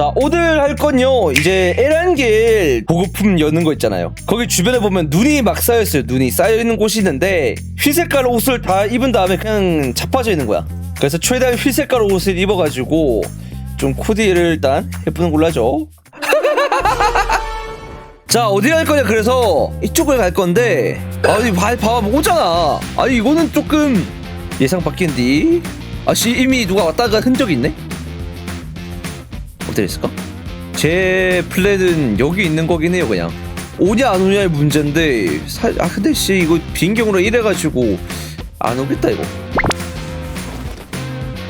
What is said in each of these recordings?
자 오늘 할 건요. 이제 에란길 보급품 여는 거 있잖아요. 거기 주변에 보면 눈이 막 쌓여있어요. 눈이 쌓여있는 곳이 있는데 휘색깔 옷을 다 입은 다음에 그냥 자빠져 있는 거야. 그래서 최대한 휘색깔 옷을 입어가지고 좀 코디를 일단 해보는 걸로 하죠. 자 어디 갈 거냐? 그래서 이쪽을 갈 건데. 아니 봐, 봐봐 오잖아. 아니 이거는 조금 예상 바뀐디 아씨 이미 누가 왔다 간 흔적이 있네 어디 있을까? 제 플랜은 여기 있는 거긴 해요 그냥. 오냐 안 오냐의 문제인데 사, 아 근데 씨 이거 비행경으로 이래가지고 안 오겠다 이거.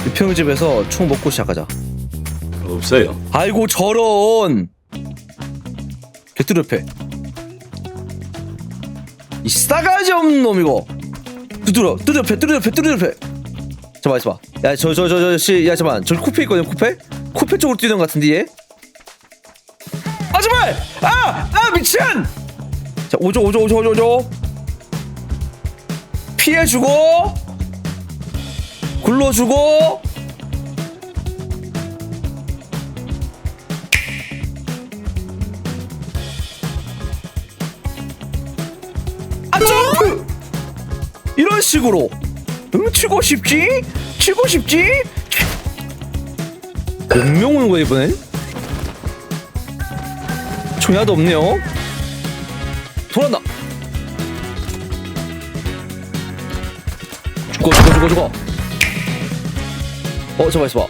유평집에서 총 먹고 시작하자. 없어요. 아이고 저런! 개뚜 옆에 이 싸가지 없는 놈 이거. 두드려 옆에 뚜드 옆에 잠깐만 있어봐. 야저 저 저 저씨야 잠깐만. 저 코페 있거든 코페 코페 쪽으로 뛰는 것 같은데 얘 아, 제발! 아! 아, 미친! 자, 오죠, 오죠, 오죠, 오죠, 오죠. 피해주고, 굴러주고, 아, 점프! 이런 식으로. 응, 치고 싶지? 치고 싶지? 오는 거야, 이번엔? 총이 하나도 없네요. 돌아온다. 죽어, 죽어, 죽어, 죽어. 어, 잠깐만 있어봐.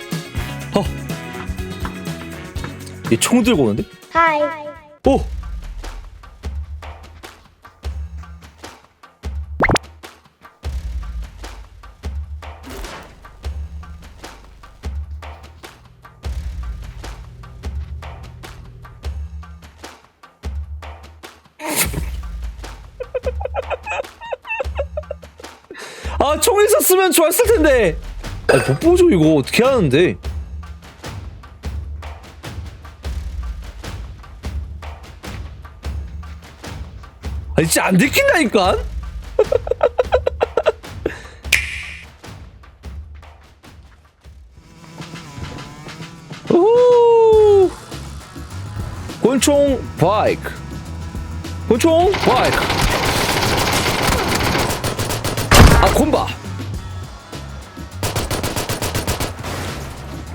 어. 얘총 들고 오는데? 하이. 오! 아, 총 있었으면 좋았을 텐데. 아, 못 보죠, 이거. 어떻게 하는데? 아, 진짜 안 들킨다니까? 오! 권총 바이크. 권총 바이크. 아, 콤바.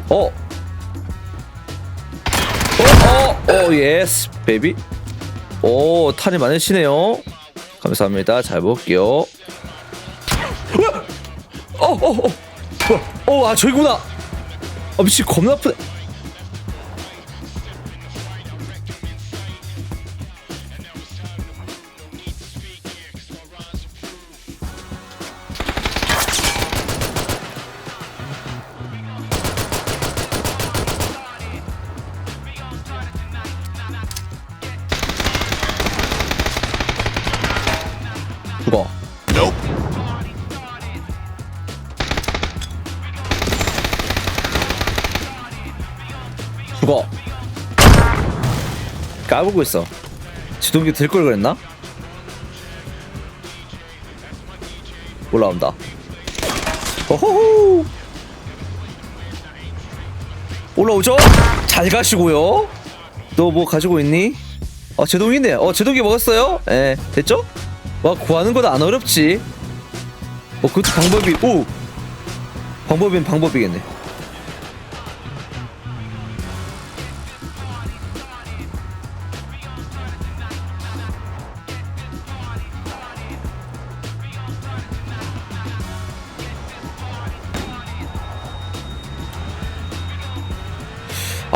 어. 어, 어, 어, 예스, 베이비. 오, 탄이 많으시네요. 감사합니다. 잘 볼게요. 어, 어, 어, 어, 어, 아, 저기구나. 아, 미친, 겁나 아프네. 까불고 있어. 지동기 들걸 그랬나? 올라온다. 호호호. 올라오죠? 잘 가시고요. 너 뭐 가지고 있니? 어 제동이네. 어 제동기 먹었어요? 예, 됐죠? 와 구하는 건 안 어렵지. 어 그것도 방법이 오 방법인 방법이겠네.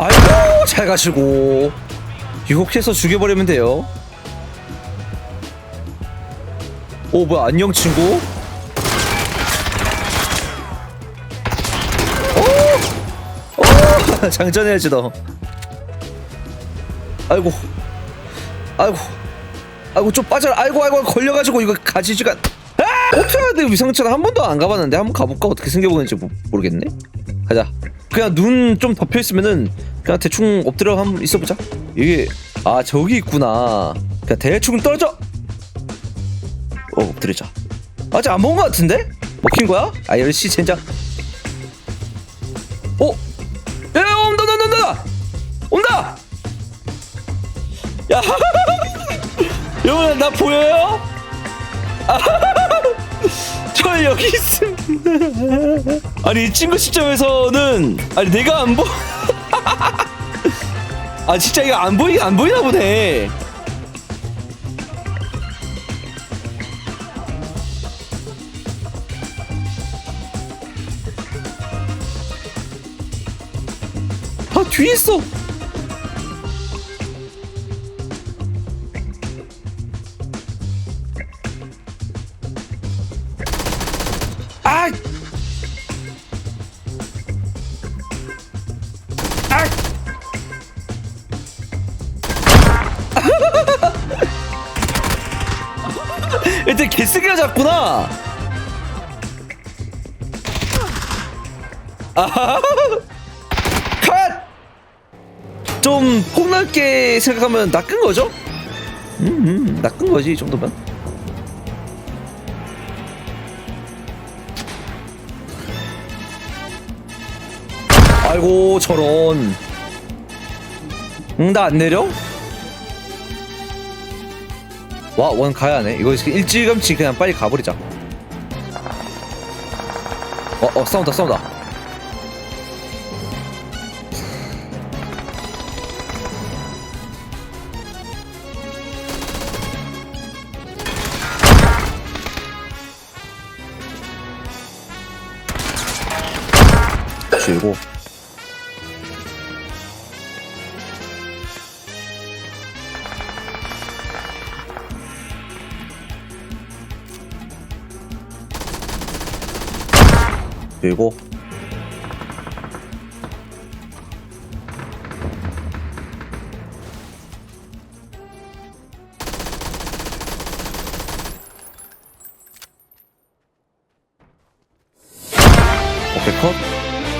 아이고 잘 가시고. 유혹해서 죽여버리면 돼요. 오 뭐야 안녕 친구? 오! 오! 장전해야지 너. 아이고. 아이고. 아이고 좀 빠져라. 아이고 아이고 걸려가지고 이거 가지지가. 아! 어떻게 해야 돼? 위상차는 한 번도 안 가봤는데 한번 가볼까? 어떻게 생겨보는지 모, 모르겠네. 가자 그냥 눈 좀 덮여 있으면은 그냥 대충 엎드려 한번 있어보자. 이게 아 저기 있구나. 그냥 대충 떨어져. 어 엎드리자. 아직 안 먹은 것 같은데? 먹힌 거야? 아 열시 젠장. 어? 야 온다 온다 온다 온다. 야 여러분 나 보여요? 아, 저 여기 있음. 아니 이 친구 시점에서는 아니 내가 안 보. 아 진짜 이거 안 보이 안 보이나 보네. 아 뒤에 있어. 일단 개쓰기가 작구나. 아하! 컷! 좀 폭넓게 생각하면 낚은 거죠? 음, 음 낚은 거지 이 정도면. 아이고 저런 응나 안 내려? 와 원 가야 하네. 이거 일찌감치 그냥 빨리 가버리자. 어어 싸운다 싸운다. 쥐고 그리고. 오케이 컷.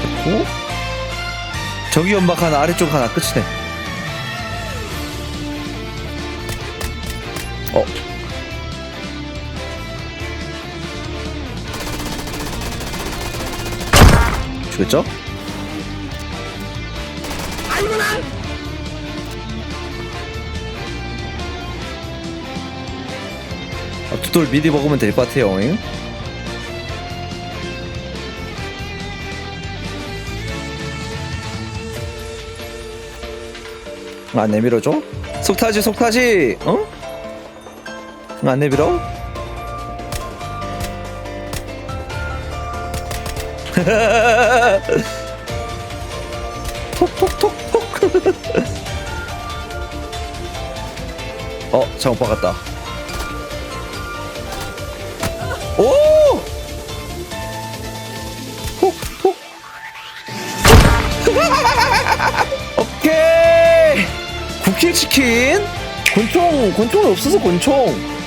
됐고. 저기 연막 하나 아래쪽 하나 끝이네 죽였죠? 아, 두돌 미리 먹으면 될 것 같아요. 잉? 안 내밀어줘? 속타지 속타지 어? 안 내밀어? 톡톡톡톡. 어 장오빠 같다. 오! 톡톡. 오케이. 쿠키 치킨. 권총 권총이 없어서 권총